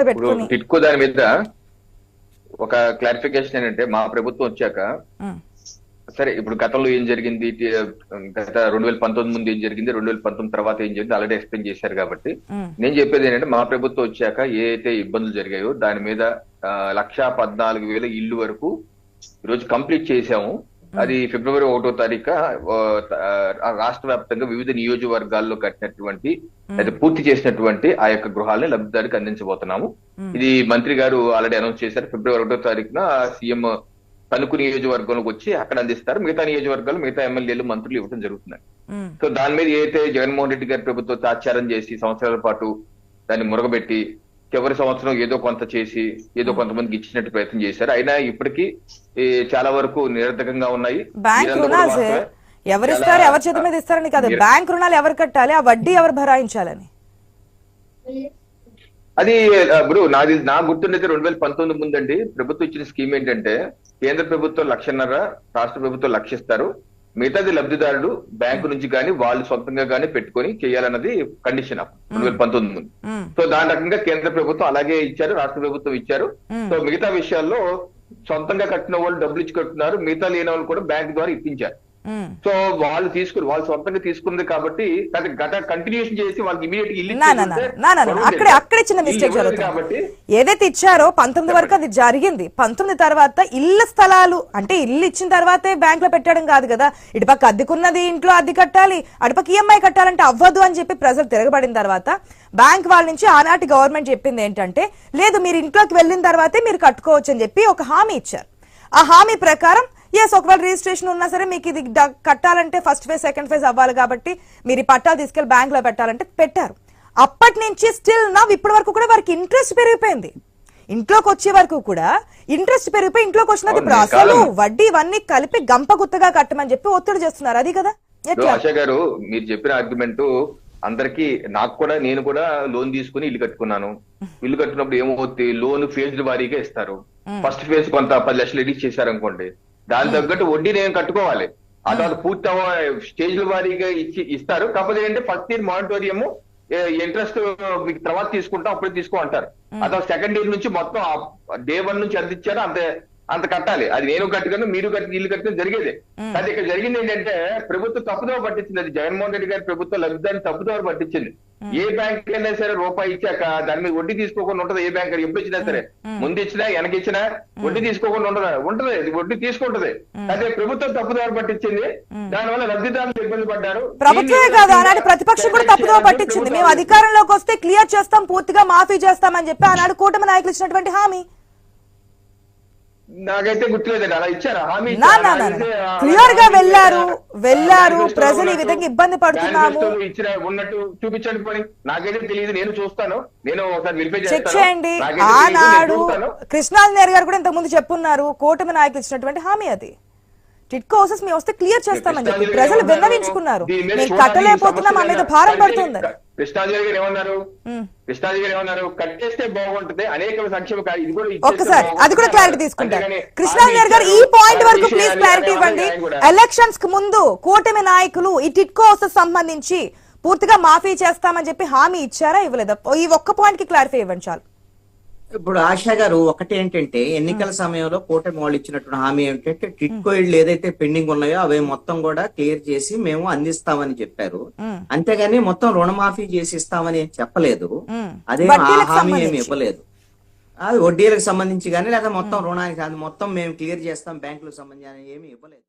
ఇప్పుడు టిట్కో దాని మీద ఒక క్లారిఫికేషన్ ఏంటంటే మా ప్రభుత్వం వచ్చాక సరే ఇప్పుడు గతంలో ఏం జరిగింది? గత రెండు వేల పంతొమ్మిది ముందు ఏం జరిగింది? రెండు వేల పంతొమ్మిది తర్వాత ఏం జరిగింది? ఆల్రెడీ ఎక్స్ప్లెయిన్ చేశారు కాబట్టి. నేను చెప్పేది ఏంటంటే మా ప్రభుత్వం వచ్చాక ఏ అయితే ఇబ్బందులు జరిగాయో దాని మీద లక్షా పద్నాలుగు వేల ఇల్లు వరకు ఈరోజు కంప్లీట్ చేశాము. అది ఫిబ్రవరి ఒకటో తారీఖు రాష్ట్ర వ్యాప్తంగా వివిధ నియోజకవర్గాల్లో కట్టినటువంటి అయితే పూర్తి చేసినటువంటి ఆ యొక్క గృహాలని లబ్ధిదారికి అందించబోతున్నాము. ఇది మంత్రి గారు ఆల్రెడీ అనౌన్స్ చేశారు. ఫిబ్రవరి ఒకటో తారీఖున సీఎం తణుకు నియోజకవర్గంలోకి వచ్చి అక్కడ అందిస్తారు. మిగతా నియోజకవర్గాలు మిగతా ఎమ్మెల్యేలు మంత్రులు ఇవ్వడం జరుగుతున్నాయి ఉమ్, సో దాని మీద ఏదైతే జగన్మోహన్ రెడ్డి గారి ప్రభుత్వం తాత్సారం చేసి సంవత్సరాల పాటు దాన్ని మురగబెట్టి చివరి సంవత్సరం ఏదో కొంత చేసి ఏదో కొంతమందికి ఇచ్చినట్టు ప్రయత్నం చేశారు. అయినా ఇప్పటికీ చాలా వరకు నిరర్థకంగా ఉన్నాయి. వాస్తవమే. ఎవరు చాలా- ఇస్తారు ఎవరి చేతి మీద ఇస్తారని కాదు. బ్యాంక్ రుణాలు ఎవరు కట్టాలి ఆ వడ్డీ ఎవరు భరాయించాలని? అది ఇప్పుడు నాది నా గుర్తుండైతే రెండు వేల పంతొమ్మిది ముందండి ప్రభుత్వం ఇచ్చిన స్కీమ్ ఏంటంటే కేంద్ర ప్రభుత్వం లక్షన్నర రాష్ట్ర ప్రభుత్వం లక్షిస్తారు. మిగతాది లబ్ధిదారుడు బ్యాంకు నుంచి కానీ వాళ్ళు సొంతంగా కానీ పెట్టుకొని చేయాలన్నది కండిషన్ రెండు వేల పంతొమ్మిది సో దాని రకంగా కేంద్ర ప్రభుత్వం అలాగే ఇచ్చారు రాష్ట్ర ప్రభుత్వం ఇచ్చారు. సో మిగతా విషయాల్లో సొంతంగా కట్టిన వాళ్ళు డబ్బులు ఇచ్చి కట్టున్నారు మిగతా లేని వాళ్ళు కూడా బ్యాంక్ ద్వారా ఇప్పించారు. సో వాళ్ళు తీసుకుని వాళ్ళు సొంతంగా తీసుకున్నది కాబట్టి గత కంటిన్యూషన్ చేసి వాళ్ళకి ఇమీడియట్ ఇల్లు అక్కడే. అక్కడే చిన్న మిస్టేక్ జరుగుతుంది. కాబట్టి ఏదైతే ఇచ్చారో పంతొమ్మిది వరకు అది జరిగింది. పంతొమ్మిది తర్వాత ఇళ్ళ స్థలాలు అంటే ఇల్లు ఇచ్చిన తర్వాతే బ్యాంక్లో పెట్టడం కాదు కదా. ఇటుపక్క అద్దెకున్నది ఇంట్లో అద్దె కట్టాలి అటుపక్క ఈఎంఐ కట్టాలంటే అవ్వదు అని చెప్పి ప్రజలు తిరగబడిన తర్వాత బ్యాంక్ వాళ్ళ నుంచి ఆనాటి గవర్నమెంట్ చెప్పింది ఏంటంటే లేదు మీరు ఇంట్లోకి వెళ్ళిన తర్వాతే మీరు కట్టుకోవచ్చు అని చెప్పి ఒక హామీ ఇచ్చారు. ఆ హామీ ప్రకారం ఎస్ ఒకవేళ రిజిస్ట్రేషన్ ఉన్నా సరే మీకు ఇది కట్టాలంటే ఫస్ట్ ఫేజ్ సెకండ్ ఫేజ్ అవ్వాలి కాబట్టి మీరు ఈ పట్టాలు తీసుకెళ్ళి బ్యాంక్లో పెట్టాలంటే పెట్టారు. అప్పటి నుంచి స్టిల్ నవ్ ఇప్పటి వరకు కూడా వారికి ఇంట్రెస్ట్ పెరిగిపోయింది. ఇంట్లోకి వచ్చే వరకు కూడా ఇంట్రెస్ట్ పెరిగిపోయి ఇంట్లోకి వచ్చినది ఇప్పుడు అసలు. వడ్డీ ఇవన్నీ కలిపి గంప గుత్తగా కట్టమని చెప్పి ఒత్తిడి చేస్తున్నారు. అది కదా? ఆశా గారు మీరు చెప్పిన ఆర్గ్యుమెంట్ అందరికి నాకు కూడా నేను కూడా లోన్ తీసుకుని ఇల్లు కట్టుకున్నాను. ఇల్లు కట్టుకున్నప్పుడు ఏమవుతుంది లోన్ ఫేజ్డ్ వారీగా ఇస్తారు. ఫస్ట్ ఫేజ్ కొంత పది లక్షలు ఎడిట్ చేశారు అనుకోండి దాని తగ్గట్టు వడ్డీ నేను కట్టుకోవాలి. ఆ తర్వాత పూర్తి స్టేజ్ల వారీగా ఇచ్చి ఇస్తారు. కాకపోతే ఏంటంటే ఫస్ట్ ఇయర్ మానిటోరియం ఇంట్రెస్ట్ మీకు తర్వాత తీసుకుంటాం అప్పుడే తీసుకో అంటారు. సెకండ్ ఇయర్ నుంచి మొత్తం డే వన్ నుంచి ఎంత ఇచ్చారో అంత అంత కట్టాలి. అది నేను కట్టుకుని మీరు కట్టి ఇల్లు కట్టుకుని జరిగేది. కానీ ఇక్కడ జరిగింది ఏంటంటే ప్రభుత్వం తప్పుదోవ పట్టించింది. అది జగన్మోహన్ రెడ్డి గారి ప్రభుత్వం లబ్ధిదారిని తప్పుదోవ పట్టించింది. ఏ బ్యాంక్ అయినా సరే రూపాయి ఇచ్చాక దాని మీద వడ్డీ తీసుకోకుండా ఉంటది? ఏ బ్యాంక్ ఎప్పుడు ఇచ్చినా సరే. ముందు ఇచ్చినా వెనక ఇచ్చినా వడ్డీ తీసుకోకుండా ఉండదు ఉంటది. ఇది వడ్డీ తీసుకుంటది. అదే ప్రభుత్వం తప్పుదోవ పట్టించింది. దానివల్ల లబ్ధిదారులు ఇబ్బంది పడ్డారు. ప్రభుత్వమే కాదు ఆనాడు ప్రతిపక్షం కూడా తప్పుదో పట్టించింది. మేము అధికారంలోకి వస్తే క్లియర్ చేస్తాం పూర్తిగా మాఫీ చేస్తామని చెప్పి ఆనాడు కూటమి నాయకులు ఇచ్చినటువంటి హామీ. నాకైతే గుర్తులేదండి అలా ఇచ్చారా? హామీ క్లియర్గా వెళ్ళారు? వెళ్ళారు ప్రజలు ఈ విధంగా ఇబ్బంది పడుతున్నాము. ఇచ్చిన ఉన్నట్టు చూపించండి పోనీ. నాకైతే తెలియదు నేను చూస్తాను. నేను ఒకసారి వెరిఫై చెక్ చేయండి. ఆనాడు చూస్తాను. కృష్ణాంజనేయర్ గారు కూడా ఇంతకు ముందు చెప్పున్నారు కూటమి నాయకులు ఇచ్చినటువంటి హామీ అది. టిట్కో హౌసెస్ మేము వస్తే క్లియర్ చేస్తామని చెప్పి ప్రజలు? విన్నవించుకున్నారు. మేము కట్టలేకపోతున్నాం మా సమస్య మీద లేదా? భారం కానీ కృష్ణాంజలి గారు ఏమన్నారు. కృష్ణాజీ గారు ఏమన్నారు? కట్టేస్తే బాగుంటుంది అనేక సంక్షేమ ఇది కూడా ఒక్కసారి అది కూడా క్లారిటీ. తీసుకుంటారు కృష్ణాంజనేయర్ గారు ఈ పాయింట్ వరకు ప్లీజ్ క్లారిటీ ఇవ్వండి. ఎలక్షన్స్కు ముందు కూటమి నాయకులు ఈ టిట్కో సంబంధించి పూర్తిగా మాఫీ చేస్తామని చెప్పి హామీ ఇచ్చారా? ఇవ్వలేదా? ఈ ఒక్క పాయింట్కి క్లారిఫై ఇవ్వండి చాలు. ఇప్పుడు ఆశా గారు ఒకటి ఏంటంటే ఎన్నికల సమయంలో కూటమి వాళ్ళు ఇచ్చినటువంటి హామీ ఏంటంటే టిట్కో ఇళ్ళు ఏదైతే పెండింగ్ ఉన్నాయో అవి మొత్తం కూడా క్లియర్ చేసి మేము అందిస్తామని చెప్పారు. అంతేగాని మొత్తం రుణమాఫీ చేసి ఇస్తామని చెప్పలేదు. అదే హామీ ఏమి. ఇవ్వలేదు. అది వడ్డీలకు సంబంధించి కానీ లేదా మొత్తం రుణానికి మొత్తం మేము క్లియర్ చేస్తాం బ్యాంకులకు సంబంధించి ఏమి ఇవ్వలేదు.